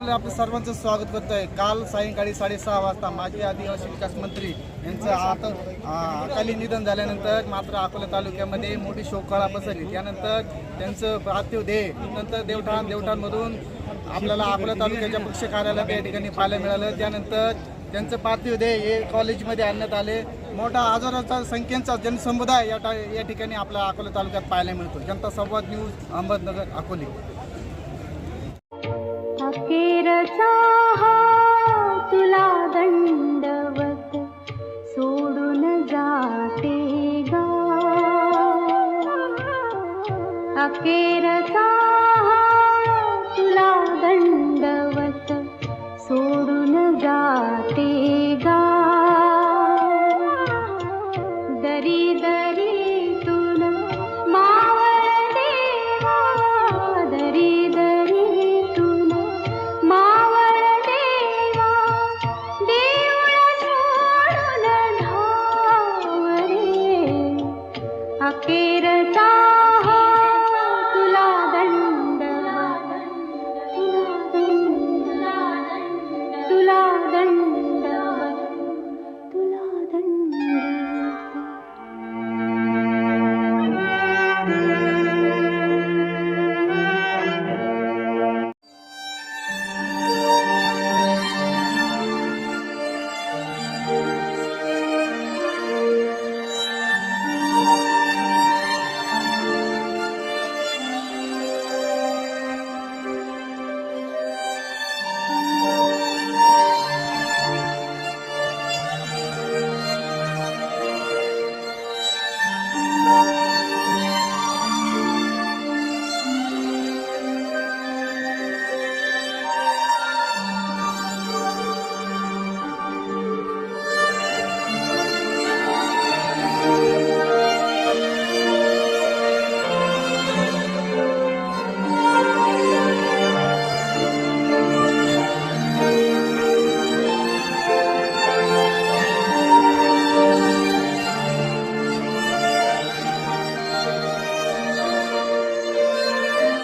आपलं सर्वांचं स्वागत करतो आहे काल सायंकाळी साडेसहा वाजता माजी आदिवासी विकास मंत्री यांचं आता अकाली निधन झाल्यानंतर मात्र अकोला तालुक्यामध्ये मोठी शोककळा पसरली. त्यानंतर त्यांचं पार्थिव देह नंतर देवठाण देवठाणमधून आपल्याला अकोला तालुक्याच्या पक्ष कार्यालयात या ठिकाणी पाहायला मिळालं. त्यानंतर त्यांचं पार्थिव देह हे कॉलेजमध्ये आणण्यात आले. मोठा हजाराचा संख्येचा जनसमुदाय या टा- या ठिकाणी आपल्या अकोला तालुक्यात पाहायला मिळतो जनता संवाद न्यूज अहमदनगर अकोली. अकेरचा तण्डव सोडन जाते गेरसा তা